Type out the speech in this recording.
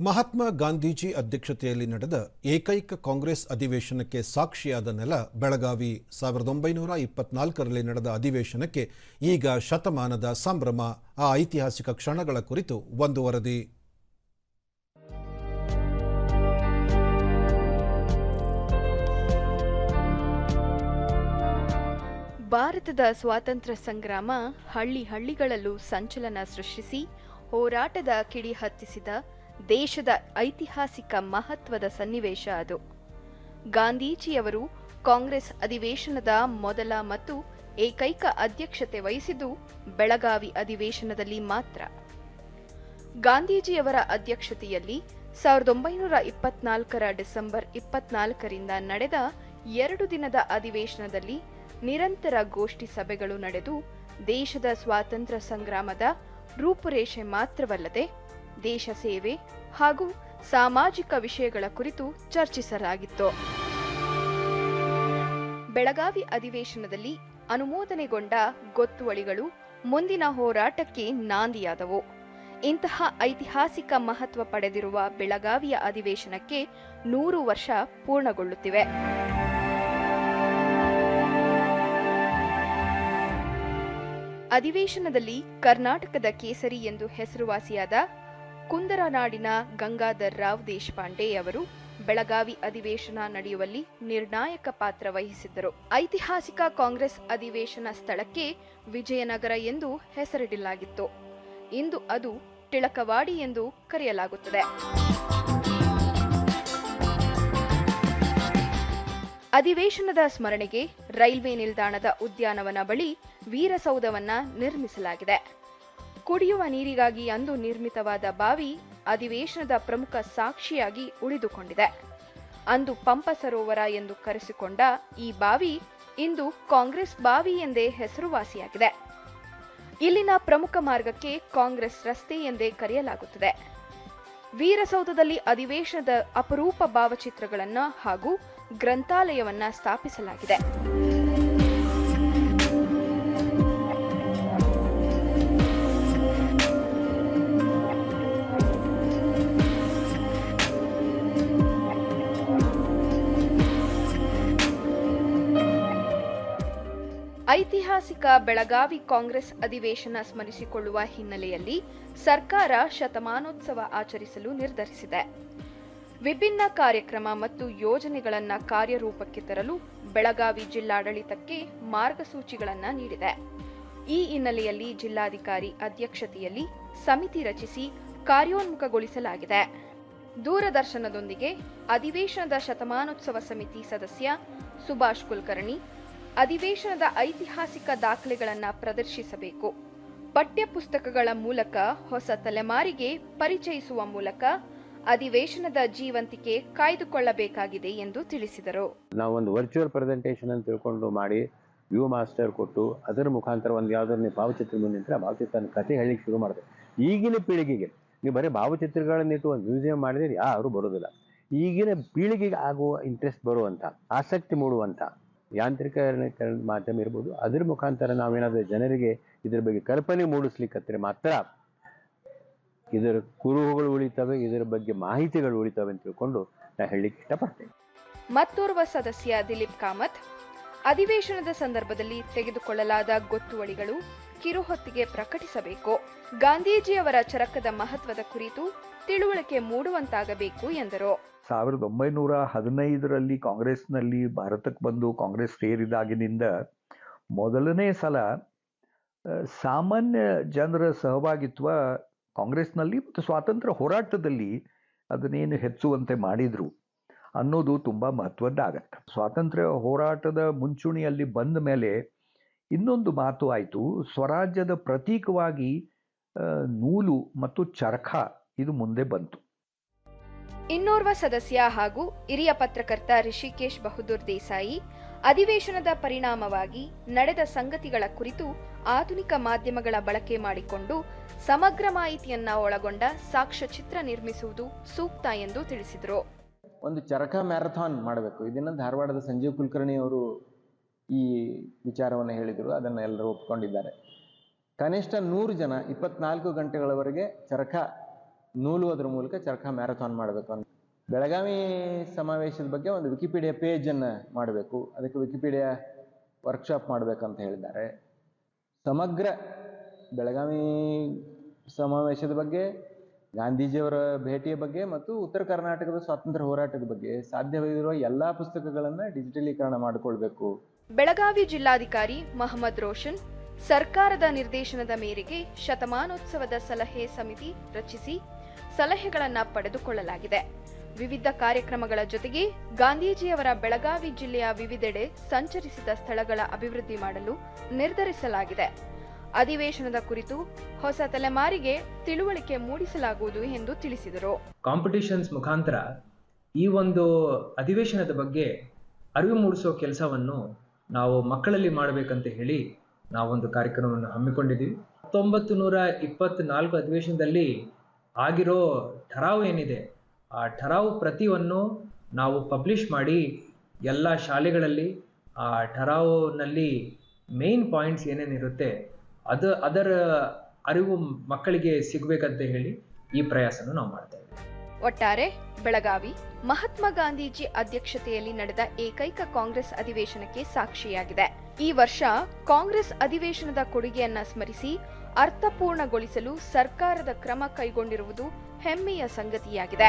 ಮಹಾತ್ಮ ಗಾಂಧೀಜಿ ಅಧ್ಯಕ್ಷತೆಯಲ್ಲಿ ನಡೆದ ಏಕೈಕ ಕಾಂಗ್ರೆಸ್ ಅಧಿವೇಶನಕ್ಕೆ ಸಾಕ್ಷಿಯಾದ ನೆಲ ಬೆಳಗಾವಿ. ಸಾವಿರದ ಒಂಬೈನೂರ ಇಪ್ಪತ್ನಾಲ್ಕರಲ್ಲಿ ನಡೆದ ಅಧಿವೇಶನಕ್ಕೆ ಈಗ ಶತಮಾನದ ಸಂಭ್ರಮ, ಆ ಐತಿಹಾಸಿಕ ಕ್ಷಣಗಳ ಕುರಿತು ಒಂದು ವರದಿ. ಭಾರತದ ಸ್ವಾತಂತ್ರ್ಯ ಸಂಗ್ರಾಮ ಹಳ್ಳಿ ಹಳ್ಳಿಗಳಲ್ಲೂ ಸಂಚಲನ ಸೃಷ್ಟಿಸಿ, ಹೋರಾಟದ ಕಿಡಿ ಹತ್ತಿಸಿದ ದೇಶದ ಐತಿಹಾಸಿಕ ಮಹತ್ವದ ಸನ್ನಿವೇಶ ಅದು. ಗಾಂಧೀಜಿಯವರು ಕಾಂಗ್ರೆಸ್ ಅಧಿವೇಶನದ ಮೊದಲ ಮತ್ತು ಏಕೈಕ ಅಧ್ಯಕ್ಷತೆ ವಹಿಸಿದ್ದು ಬೆಳಗಾವಿ ಅಧಿವೇಶನದಲ್ಲಿ ಮಾತ್ರ. ಗಾಂಧೀಜಿಯವರ ಅಧ್ಯಕ್ಷತೆಯಲ್ಲಿ ಸಾವಿರದ ಒಂಬೈನೂರ ಇಪ್ಪತ್ನಾಲ್ಕರ ಡಿಸೆಂಬರ್ ಇಪ್ಪತ್ನಾಲ್ಕರಿಂದ ನಡೆದ ಎರಡು ದಿನದ ಅಧಿವೇಶನದಲ್ಲಿ ನಿರಂತರ ಗೋಷ್ಠಿ ಸಭೆಗಳು ನಡೆದು ದೇಶದ ಸ್ವಾತಂತ್ರ್ಯ ಸಂಗ್ರಾಮದ ರೂಪುರೇಷೆ ಮಾತ್ರವಲ್ಲದೆ ದೇಶ ಸೇವೆ ಹಾಗೂ ಸಾಮಾಜಿಕ ವಿಷಯಗಳ ಕುರಿತು ಚರ್ಚಿಸಲಾಗಿತ್ತು. ಬೆಳಗಾವಿ ಅಧಿವೇಶನದಲ್ಲಿ ಅನುಮೋದನೆಗೊಂಡ ಗೊತ್ತುವಳಿಗಳು ಮುಂದಿನ ಹೋರಾಟಕ್ಕೆ ನಾಂದಿಯಾದವು. ಇಂತಹ ಐತಿಹಾಸಿಕ ಮಹತ್ವ ಪಡೆದಿರುವ ಬೆಳಗಾವಿಯ ಅಧಿವೇಶನಕ್ಕೆ ನೂರು ವರ್ಷ ಪೂರ್ಣಗೊಳ್ಳುತ್ತಿವೆ. ಅಧಿವೇಶನದಲ್ಲಿ ಕರ್ನಾಟಕದ ಕೇಸರಿ ಎಂದು ಹೆಸರುವಾಸಿಯಾದ ಕುಂದರನಾಡಿನ ಗಂಗಾಧರ್ ರಾವ್ ದೇಶಪಾಂಡೆ ಅವರು ಬೆಳಗಾವಿ ಅಧಿವೇಶನ ನಡೆಯುವಲ್ಲಿ ನಿರ್ಣಾಯಕ ಪಾತ್ರ ವಹಿಸಿದ್ದರು. ಐತಿಹಾಸಿಕ ಕಾಂಗ್ರೆಸ್ ಅಧಿವೇಶನ ಸ್ಥಳಕ್ಕೆ ವಿಜಯನಗರ ಎಂದು ಹೆಸರಿಡಲಾಗಿತ್ತು. ಇಂದು ಅದು ಟಿಳಕವಾಡಿ ಎಂದು ಕರೆಯಲಾಗುತ್ತದೆ. ಅಧಿವೇಶನದ ಸ್ಮರಣೆಗೆ ರೈಲ್ವೆ ನಿಲ್ದಾಣದ ಉದ್ಯಾನವನ ಬಳಿ ವೀರಸೌಧವನ್ನ ನಿರ್ಮಿಸಲಾಗಿದೆ. ಕುಡಿಯುವ ನೀರಿಗಾಗಿ ಅಂದು ನಿರ್ಮಿತವಾದ ಬಾವಿ ಅಧಿವೇಶನದ ಪ್ರಮುಖ ಸಾಕ್ಷಿಯಾಗಿ ಉಳಿದುಕೊಂಡಿದೆ. ಅಂದು ಪಂಪ ಸರೋವರ ಎಂದು ಕರೆಸಿಕೊಂಡ ಈ ಬಾವಿ ಇಂದು ಕಾಂಗ್ರೆಸ್ ಬಾವಿ ಎಂದೇ ಹೆಸರುವಾಸಿಯಾಗಿದೆ. ಇಲ್ಲಿನ ಪ್ರಮುಖ ಮಾರ್ಗಕ್ಕೆ ಕಾಂಗ್ರೆಸ್ ರಸ್ತೆ ಎಂದೇ ಕರೆಯಲಾಗುತ್ತದೆ. ವೀರಸೌಧದಲ್ಲಿ ಅಧಿವೇಶನದ ಅಪರೂಪ ಭಾವಚಿತ್ರಗಳನ್ನು ಹಾಗೂ ಗ್ರಂಥಾಲಯವನ್ನ ಸ್ಥಾಪಿಸಲಾಗಿದೆ. ಐತಿಹಾಸಿಕ ಬೆಳಗಾವಿ ಕಾಂಗ್ರೆಸ್ ಅಧಿವೇಶನ ಸ್ಮರಿಸಿಕೊಳ್ಳುವ ಹಿನ್ನೆಲೆಯಲ್ಲಿ ಸರ್ಕಾರ ಶತಮಾನೋತ್ಸವ ಆಚರಿಸಲು ನಿರ್ಧರಿಸಿದೆ. ವಿಭಿನ್ನ ಕಾರ್ಯಕ್ರಮ ಮತ್ತು ಯೋಜನೆಗಳನ್ನು ಕಾರ್ಯರೂಪಕ್ಕೆ ತರಲು ಬೆಳಗಾವಿ ಜಿಲ್ಲಾಡಳಿತಕ್ಕೆ ಮಾರ್ಗಸೂಚಿಗಳನ್ನು ನೀಡಿದೆ. ಈ ಹಿನ್ನೆಲೆಯಲ್ಲಿ ಜಿಲ್ಲಾಧಿಕಾರಿ ಅಧ್ಯಕ್ಷತೆಯಲ್ಲಿ ಸಮಿತಿ ರಚಿಸಿ ಕಾರ್ಯೋನ್ಮುಖಗೊಳಿಸಲಾಗಿದೆ. ದೂರದರ್ಶನದೊಂದಿಗೆ ಅಧಿವೇಶನದ ಶತಮಾನೋತ್ಸವ ಸಮಿತಿ ಸದಸ್ಯ ಸುಭಾಷ್ ಕುಲಕರ್ಣಿ ಅಧಿವೇಶನದ ಐತಿಹಾಸಿಕ ದಾಖಲೆಗಳನ್ನು ಪ್ರದರ್ಶಿಸಬೇಕು. ಪಠ್ಯಪುಸ್ತಕಗಳ ಮೂಲಕ ಹೊಸ ತಲೆಮಾರಿಗೆ ಪರಿಚಯಿಸುವ ಮೂಲಕ ಅಧಿವೇಶನದ ಜೀವಂತಿಕೆ ಕಾಯ್ದುಕೊಳ್ಳಬೇಕಾಗಿದೆ ಎಂದು ತಿಳಿಸಿದರು. ನಾವು ಒಂದು ವರ್ಚುವಲ್ ಪ್ರೆಸೆಂಟೇಷನ್ ಅಂತ ತಿಳ್ಕೊಂಡು ಮಾಡಿ ವ್ಯೂ ಮಾಸ್ಟರ್ ಕೊಟ್ಟು, ಅದರ ಮುಖಾಂತರ ಒಂದು ಯಾವ್ದಾದ್ರು ನೀವು ಭಾವಚಿತ್ರ ಮುಂದೆ ನಿಂತರೆ ಭಾವಚಿತ್ರನ ಕಥೆ ಹೇಳಲಿಕ್ಕೆ ಶುರು ಮಾಡಿದೆ ಈಗಿನ ಪೀಳಿಗೆಗೆ, ನೀವು ಬರೀ ಭಾವಚಿತ್ರಗಳನ್ನಿಟ್ಟು ಒಂದು ಮ್ಯೂಸಿಯಂ ಮಾಡಿದ್ರೆ ಯಾರು ಬರೋದಿಲ್ಲ. ಈಗಿನ ಪೀಳಿಗೆಗೆ ಆಗುವ ಇಂಟ್ರೆಸ್ಟ್ ಬರುವಂಥ ಆಸಕ್ತಿ ಮೂಡುವಂಥ ಯಾಂತ್ರಿಕರಣ ಮಾಧ್ಯಮ ಇರ್ಬೋದು, ಅದ್ರ ಮುಖಾಂತರ ನಾವೇನಾದರೂ ಜನರಿಗೆ ಇದ್ರ ಬಗ್ಗೆ ಕಲ್ಪನೆ ಮೂಡಿಸ್ಲಿಕ್ಕಂದ್ರೆ ಮಾತ್ರ ಇದರ ಕುರುಹುಗಳು ಉಳಿತವೆ, ಇದರ ಬಗ್ಗೆ ಮಾಹಿತಿಗಳು ಉಳಿತವೆ ಅಂತ ತಿಳ್ಕೊಂಡು ನಾ ಹೇಳಲಿಕ್ಕೆ ಇಷ್ಟಪಡ್ತೇನೆ. ಮತ್ತೋರ್ವ ಸದಸ್ಯ ದಿಲೀಪ್ ಕಾಮತ್, ಅಧಿವೇಶನದ ಸಂದರ್ಭದಲ್ಲಿ ತೆಗೆದುಕೊಳ್ಳಲಾದ ಗೊತ್ತುವಳಿಗಳು ಕಿರುಹೊತ್ತಿಗೆ ಪ್ರಕಟಿಸಬೇಕು. ಗಾಂಧೀಜಿಯವರ ಚರಕದ ಮಹತ್ವದ ಕುರಿತು ತಿಳುವಳಿಕೆ ಮೂಡುವಂತಾಗಬೇಕು ಎಂದರು. ಸಾವಿರದ ಒಂಬೈನೂರ ಹದಿನೈದರಲ್ಲಿ ಕಾಂಗ್ರೆಸ್ನಲ್ಲಿ ಭಾರತಕ್ಕೆ ಬಂದು ಕಾಂಗ್ರೆಸ್ ಸೇರಿದಾಗಿನಿಂದ ಮೊದಲನೇ ಸಲ ಸಾಮಾನ್ಯ ಜನರ ಸಹಭಾಗಿತ್ವ ಕಾಂಗ್ರೆಸ್ನಲ್ಲಿ ಮತ್ತು ಸ್ವಾತಂತ್ರ್ಯ ಹೋರಾಟದಲ್ಲಿ ಅದನ್ನೇನು ಹೆಚ್ಚುವಂತೆ ಮಾಡಿದರು ಅನ್ನೋದು ತುಂಬ ಮಹತ್ವದ್ದಾಗತ್ತೆ. ಸ್ವಾತಂತ್ರ್ಯ ಹೋರಾಟದ ಮುಂಚೂಣಿಯಲ್ಲಿ ಬಂದ ಮೇಲೆ ಇನ್ನೊಂದು ಮಾತು ಆಯಿತು, ಸ್ವರಾಜ್ಯದ ಪ್ರತೀಕವಾಗಿ ನೂಲು ಮತ್ತು ಚರಖ ಇದು ಮುಂದೆ ಬಂತು. ಇನ್ನೋರ್ವ ಸದಸ್ಯ ಹಾಗೂ ಹಿರಿಯ ಪತ್ರಕರ್ತ ರಿಷಿಕೇಶ್ ಬಹದ್ದೂರ್ ದೇಸಾಯಿ ಅಧಿವೇಶನದ ಪರಿಣಾಮವಾಗಿ ನಡೆದ ಸಂಗತಿಗಳ ಕುರಿತು ಆಧುನಿಕ ಮಾಧ್ಯಮಗಳ ಬಳಕೆ ಮಾಡಿಕೊಂಡು ಸಮಗ್ರ ಮಾಹಿತಿಯನ್ನ ಒಳಗೊಂಡ ಸಾಕ್ಷ್ಯಚಿತ್ರ ನಿರ್ಮಿಸುವುದು ಸೂಕ್ತ ಎಂದು ತಿಳಿಸಿದರು. ಒಂದು ಚರಕ ಮ್ಯಾರಥಾನ್ ಮಾಡಬೇಕು. ಇದನ್ನು ಧಾರವಾಡದ ಸಂಜೀವ್ ಕುಲಕರ್ಣಿ ಅವರು ಈ ವಿಚಾರವನ್ನು ಹೇಳಿದರು. ಅದನ್ನು ಎಲ್ಲರೂ ಒಪ್ಕೊಂಡಿದ್ದಾರೆ. ಕನಿಷ್ಠ ನೂರು ಜನ ಇಪ್ಪತ್ನಾಲ್ಕು ಗಂಟೆಗಳವರೆಗೆ ಚರಕ ನೂಲುವುದ್ರ ಮೂಲಕ ಚರಕ ಮ್ಯಾರಥಾನ್ ಮಾಡಬೇಕು ಅಂತ. ಬೆಳಗಾವಿ ಸಮಾವೇಶದ ಬಗ್ಗೆ ಒಂದು ವಿಕಿಪೀಡಿಯಾ ಪೇಜನ್ನು ಮಾಡಬೇಕು. ಅದಕ್ಕೆ ವಿಕಿಪೀಡಿಯಾ ವರ್ಕ್ಶಾಪ್ ಮಾಡಬೇಕಂತ ಹೇಳಿದ್ದಾರೆ. ಸಮಗ್ರ ಬೆಳಗಾವಿ ಸಮಾವೇಶದ ಬಗ್ಗೆ, ಗಾಂಧೀಜಿಯವರ ಭೇಟಿಯ ಬಗ್ಗೆ ಮತ್ತು ಉತ್ತರ ಕರ್ನಾಟಕದ ಸ್ವಾತಂತ್ರ್ಯ ಹೋರಾಟದ ಬಗ್ಗೆ ಸಾಧ್ಯವಿರುವ ಎಲ್ಲ ಪುಸ್ತಕಗಳನ್ನು ಡಿಜಿಟಲೀಕರಣ ಮಾಡಿಕೊಳ್ಬೇಕು. ಬೆಳಗಾವಿ ಜಿಲ್ಲಾಧಿಕಾರಿ ಮಹಮ್ಮದ್ ರೋಷನ್, ಸರ್ಕಾರದ ನಿರ್ದೇಶನದ ಮೇರೆಗೆ ಶತಮಾನೋತ್ಸವದ ಸಲಹೆ ಸಮಿತಿ ರಚಿಸಿ ಸಲಹೆಗಳನ್ನು ಪಡೆದುಕೊಳ್ಳಲಾಗಿದೆ. ವಿವಿಧ ಕಾರ್ಯಕ್ರಮಗಳ ಜೊತೆಗೆ ಗಾಂಧೀಜಿಯವರ ಬೆಳಗಾವಿ ಜಿಲ್ಲೆಯ ವಿವಿಧೆಡೆ ಸಂಚರಿಸಿದ ಸ್ಥಳಗಳ ಅಭಿವೃದ್ಧಿ ಮಾಡಲು ನಿರ್ಧರಿಸಲಾಗಿದೆ. ಅಧಿವೇಶನದ ಕುರಿತು ಹೊಸ ತಲೆಮಾರಿಗೆ ತಿಳುವಳಿಕೆ ಮೂಡಿಸಲಾಗುವುದು ಎಂದು ತಿಳಿಸಿದರು. ಕಾಂಪಿಟಿಷನ್ಸ್ ಮುಖಾಂತರ ಈ ಒಂದು ಅಧಿವೇಶನದ ಬಗ್ಗೆ ಅರಿವು ಮೂಡಿಸೋ ಕೆಲಸವನ್ನು ನಾವು ಮಕ್ಕಳಲ್ಲಿ ಮಾಡಬೇಕಂತ ಹೇಳಿ ನಾವೊಂದು ಕಾರ್ಯಕ್ರಮವನ್ನು ಹಮ್ಮಿಕೊಂಡಿದ್ದೀವಿ. ಹತ್ತೊಂಬತ್ತು ನೂರ ಇಪ್ಪತ್ತ್ನಾಲ್ಕು ಅಧಿವೇಶನದಲ್ಲಿ ಆಗಿರೋ ಠರಾವು ಏನಿದೆ, ಆ ಠರಾವು ಪ್ರತಿಯನ್ನು ನಾವು ಪಬ್ಲಿಷ್ ಮಾಡಿ ಎಲ್ಲ ಶಾಲೆಗಳಲ್ಲಿ ಆ ಠರಾವುನಲ್ಲಿ ಮೇನ್ ಪಾಯಿಂಟ್ಸ್ ಏನೇನಿರುತ್ತೆ ಅದು, ಅದರ ಅರಿವು ಮಕ್ಕಳಿಗೆ ಸಿಗಬೇಕಂತ ಹೇಳಿ ಈ ಪ್ರಯಾಸನ ನಾವು ಮಾಡ್ತಾ ಇದ್ದೀವಿ. ಒಟ್ಟಾರೆ ಬೆಳಗಾವಿ ಮಹಾತ್ಮ ಗಾಂಧೀಜಿ ಅಧ್ಯಕ್ಷತೆಯಲ್ಲಿ ನಡೆದ ಏಕೈಕ ಕಾಂಗ್ರೆಸ್ ಅಧಿವೇಶನಕ್ಕೆ ಸಾಕ್ಷಿಯಾಗಿದೆ. ಈ ವರ್ಷ ಕಾಂಗ್ರೆಸ್ ಅಧಿವೇಶನದ ಕೊಡುಗೆಯನ್ನ ಸ್ಮರಿಸಿ ಅರ್ಥಪೂರ್ಣಗೊಳಿಸಲು ಸರ್ಕಾರದ ಕ್ರಮ ಕೈಗೊಂಡಿರುವುದು ಹೆಮ್ಮೆಯ ಸಂಗತಿಯಾಗಿದೆ.